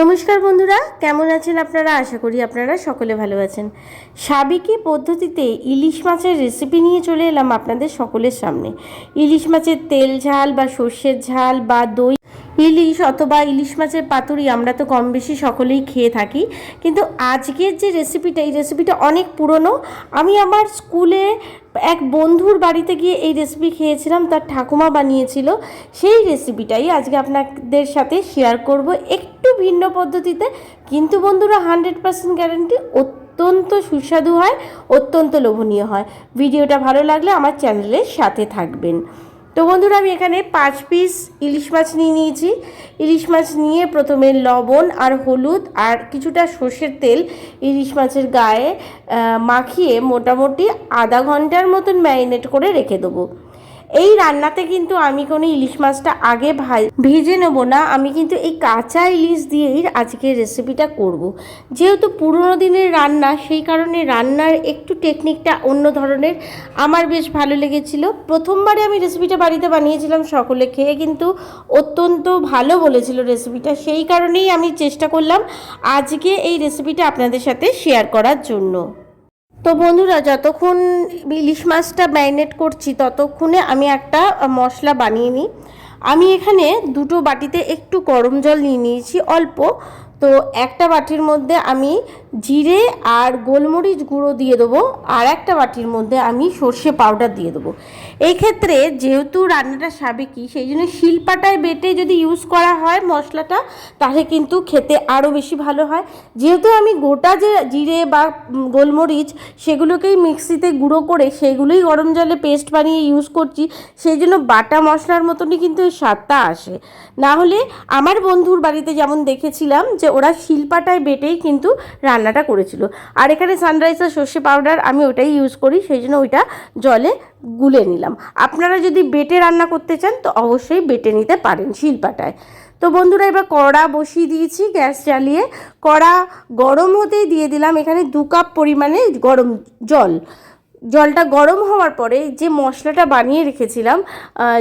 নমস্কার বন্ধুরা, কেমন আছেন আপনারা? আশা করি আপনারা সকলে ভালো আছেন। সাবেকি পদ্ধতিতে ইলিশ মাছের রেসিপি নিয়ে চলে এলাম আপনাদের সকলের সামনে। ইলিশ মাছের তেল ঝাল বা সর্ষের ঝাল বা দই ইলিশ অথবা ইলিশ মাছের পাতুরি আমরা তো কম বেশি সকলেই খেয়ে থাকি। কিন্তু আজকের যে রেসিপিটা এই রেসিপিটা অনেক পুরনো। আমি আমার স্কুলে এক বন্ধুর বাড়িতে গিয়ে এই রেসিপি খেয়েছিলাম, তার ঠাকুমা বানিয়েছিল। সেই রেসিপিটাই আজকে আপনাদের সাথে শেয়ার করব একটু ভিন্ন পদ্ধতিতে। কিন্তু বন্ধুরা হান্ড্রেড পার্সেন্ট গ্যারান্টি অত্যন্ত সুস্বাদু হয়, অত্যন্ত লোভনীয় হয়। ভিডিওটা ভালো লাগলে আমার চ্যানেলের সাথে থাকবেন। তো বন্ধুরা, আমি এখানে পাঁচ পিস ইলিশ মাছ নিয়ে নিয়েছি। ইলিশ মাছ নিয়ে প্রথমে লবণ আর হলুদ আর কিছুটা সর্ষের তেল ইলিশ মাছের গায়ে মাখিয়ে মোটামুটি আধা ঘণ্টার মতন ম্যারিনেট করে রেখে দেবো। এই রান্নাতে কিন্তু আমি কোনো ইলিশ মাছটা আগে ভেজে নেব না। আমি কিন্তু এই কাঁচা ইলিশ দিয়েই আজকে রেসিপিটা করব। যেহেতু পুরোনো দিনের রান্না, সেই কারণে রান্নার একটু টেকনিকটা অন্য ধরনের। আমার বেশ ভালো লেগেছিল। প্রথমবারে আমি রেসিপিটা বাড়িতে বানিয়েছিলাম সকলে খেয়ে কিন্তু অত্যন্ত ভালো বলেছিল রেসিপিটা সেই কারণেই আমি চেষ্টা করলাম আজকে এই রেসিপিটা আপনাদের সাথে শেয়ার করার জন্য। তো বন্ধুরা, যতক্ষণ ইলিশ মাছটা ম্যারিনেট করছি, ততক্ষণে আমি একটা মশলা বানিয়ে নিই। আমি এখানে দুটো বাটিতে একটু গরম জল নিয়ে নিয়েছি, অল্প। তো একটা বাটির মধ্যে আমি জিরে আর গোলমরিচ গুঁড়ো দিয়ে দেবো, আর একটা বাটির মধ্যে আমি সর্ষে পাউডার দিয়ে দেবো। এই ক্ষেত্রে যেহেতু রান্নাটা সাবেকি, সেই জন্য শিলপাটায় বেটে যদি ইউজ করা হয় মশলাটা, তাহলে কিন্তু খেতে আরও বেশি ভালো হয়। যেহেতু আমি গোটা যে জিরে বা গোলমরিচ সেগুলোকেই মিক্সিতে গুঁড়ো করে সেগুলোই গরম জলে পেস্ট বানিয়ে ইউজ করছি, সেই জন্য বাটা মশলার মতনই কিন্তু এই স্বাদটা আসে। না হলে আমার বন্ধুর বাড়িতে যেমন দেখেছিলাম যে ওরা শিলপাটায় বেটেই কিন্তু রান্নাটা করেছিল। আর এখানে সানরাইজার সর্ষে পাউডার আমি ওটাই ইউজ করি, সেই জন্য ওইটা জলে গুলে নিলাম। আপনারা যদি বেটে রান্না করতে চান, তো অবশ্যই বেটে নিতে পারেন শিলপাটায়। তো বন্ধুরা, এবার কড়া বসিয়ে দিয়েছি গ্যাস জ্বালিয়ে। কড়া গরম হতেই দিয়ে দিলাম এখানে দু কাপ পরিমাণে গরম জল। জলটা গরম হওয়ার পরে যে মশলাটা বানিয়ে রেখেছিলাম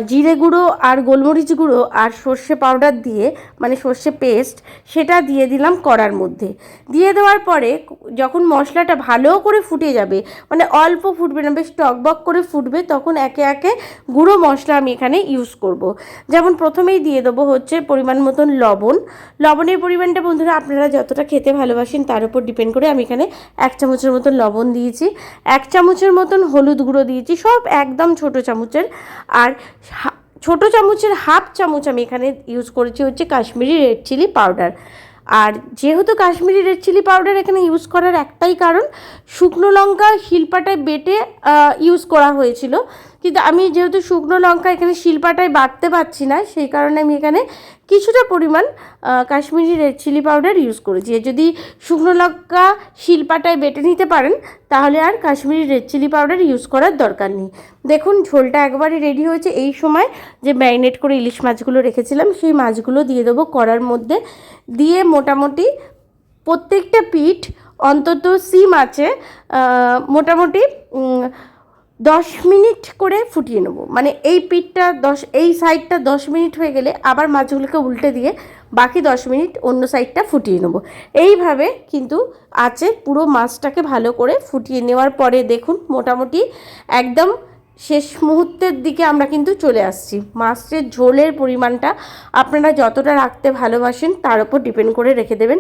জিরে গুঁড়ো আর গোলমরিচ গুঁড়ো আর সর্ষে পাউডার দিয়ে মানে সর্ষে পেস্ট, সেটা দিয়ে দিলাম কড়ার মধ্যে। দিয়ে দেওয়ার পরে যখন মশলাটা ভালো করে ফুটে যাবে মানে অল্প ফুটবে না, বেশ টকবক করে ফুটবে, তখন একে একে গুঁড়ো মশলা আমি এখানে ইউজ করব। যেমন প্রথমেই দিয়ে দেবো হচ্ছে পরিমাণ মতন লবণ। লবণের পরিমাণটা বন্ধুরা আপনারা যতটা খেতে ভালোবাসেন তার উপর ডিপেন্ড করে আমি এখানে এক চামচের মতন লবণ দিয়েছি। এক চামচের মতন হলুদ গুঁড়ো দিয়েছি, সব একদম ছোট চামচের। আর ছোট চামচের হাফ চামচ আমি এখানে ইউজ করেছি হচ্ছে কাশ্মীরি রেড চিলি পাউডার আর যেহেতু কাশ্মীরি রেড চিলি পাউডার এখানে ইউজ করার একটাই কারণ, শুকনো লঙ্কা শিলপাটায় বেটে ইউজ করা হয়েছিল। কিন্তু আমি যেহেতু শুকনো লঙ্কা এখানে শিলপাটায় বাটতে পারছি না, সেই কারণে আমি এখানে কিছুটা পরিমাণ Kashmiri red chilli powder use করেছি। যদি শুকনো লঙ্কা শিলপাটায় বেটে নিতে পারেন, তাহলে আর Kashmiri red chilli powder use করার দরকার নেই। দেখুন, ঝোলটা একবারই রেডি হয়েছে। এই সময় যে ম্যারিনেট করে ইলিশ মাছগুলো রেখেছিলাম, সেই মাছগুলো দিয়ে দেবো কড়ার মধ্যে। দিয়ে মোটামুটি প্রত্যেকটা পিঠ অন্তত সিম আছে। মোটামুটি দশ মিনিট করে ফুটিয়ে নেব। মানে এই পিঠটা দশ, এই সাইডটা দশ মিনিট হয়ে গেলে আবার মাছগুলোকে উল্টে দিয়ে বাকি দশ মিনিট অন্য সাইডটা ফুটিয়ে নেব। এইভাবে কিন্তু আছে পুরো মাছটাকে ভালো করে ফুটিয়ে নেওয়ার পরে দেখুন মোটামুটি একদম শেষ মুহূর্তের দিকে আমরা কিন্তু চলে আসছি। মাছের ঝোলের পরিমাণটা আপনারা যতটা রাখতে ভালোবাসেন তার উপর ডিপেন্ড করে রেখে দেবেন।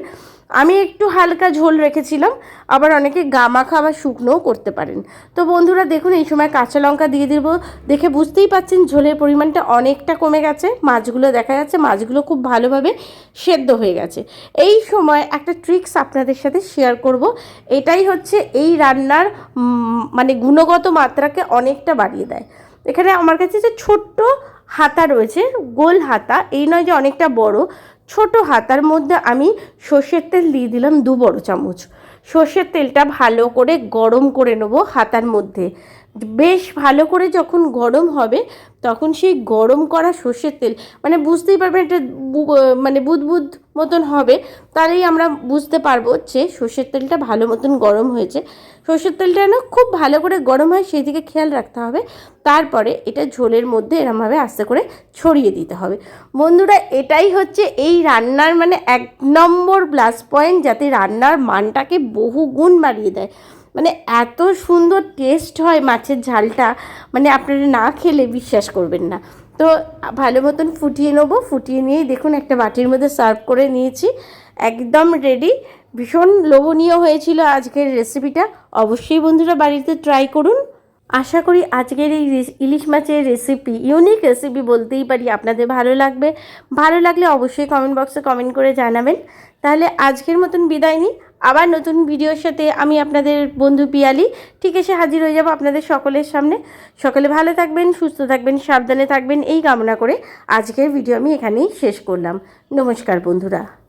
আমি একটু হালকা ঝোল রেখেছিলাম, আবার অনেকে গামাখা বা শুকনোও করতে পারেন। তো বন্ধুরা দেখুন, এই সময় কাঁচা লঙ্কা দিয়ে দেবো। দেখে বুঝতেই পাচ্ছেন ঝোলের পরিমাণটা অনেকটা কমে গেছে। মাছগুলো দেখা যাচ্ছে মাছগুলো খুব ভালোভাবে সেদ্ধ হয়ে গেছে। এই সময় একটা ট্রিক্স আপনাদের সাথে শেয়ার করব। এটাই হচ্ছে এই রান্নার মানে গুণগত মাত্রাকে অনেকটা বাড়িয়ে দেয়। এখানে আমার কাছে যে ছোট্ট হাতা রয়েছে, গোল হাতা, এই নয় যে অনেকটা বড়, ছোট হাতার মধ্যে আমি সর্ষের তেল দিয়ে দিলাম দু বড় চামচ। সর্ষের তেলটা ভালো করে গরম করে নেব হাতার মধ্যে। বেশ ভালো করে যখন গরম হবে তখন সেই গরম করা সর্ষের তেল মানে বুঝতেই পারবেন একটা বু- মানে বুদবুদ মতন হবে, তাহলেই আমরা বুঝতে পারব যে সর্ষের তেলটা ভালো মতন গরম হয়েছে। সর্ষের তেলটা যেন খুব ভালো করে গরম হয়, সেই দিকে খেয়াল রাখতে হবে। তারপরে এটা ঝোলের মধ্যে এরমভাবে আস্তে করে ছড়িয়ে দিতে হবে। বন্ধুরা, এটাই হচ্ছে এই রান্নার মানে এক নম্বর প্লাস পয়েন্ট যাতে রান্নার মানটাকে বহু গুণ বাড়িয়ে দেয়। মানে এত সুন্দর টেস্ট হয় মাছের ঝালটা মানে আপনারা না খেলে বিশ্বাস করবেন না। তো ভালো মতন ফুটিয়ে নেব, ফুটিয়ে নিয়েই দেখুন একটা বাটির মধ্যে সার্ভ করে নিয়েছি, একদম রেডি ভীষণ লোভনীয় হয়েছিল আজকের রেসিপিটা অবশ্যই বন্ধুরা বাড়িতে ট্রাই করুন। আশা করি আজকের এই ইলিশ মাছের রেসিপি ইউনিক রেসিপি বলতেই পারি আপনাদের ভালো লাগবে। ভালো লাগলে অবশ্যই কমেন্ট বক্সে কমেন্ট করে জানাবেন। তাহলে আজকের মতন বিদায় নিই। আবার নতুন ভিডিওর সাথে আমি আপনাদের বন্ধু পিয়ালি। ঠিক এসে হাজির হয়ে যাব আপনাদের সকলের সামনে। সকলে ভালো থাকবেন, সুস্থ থাকবেন, সাবধানে থাকবেন, এই কামনা করে আজকের ভিডিও আমি এখানেই শেষ করলাম। নমস্কার বন্ধুরা।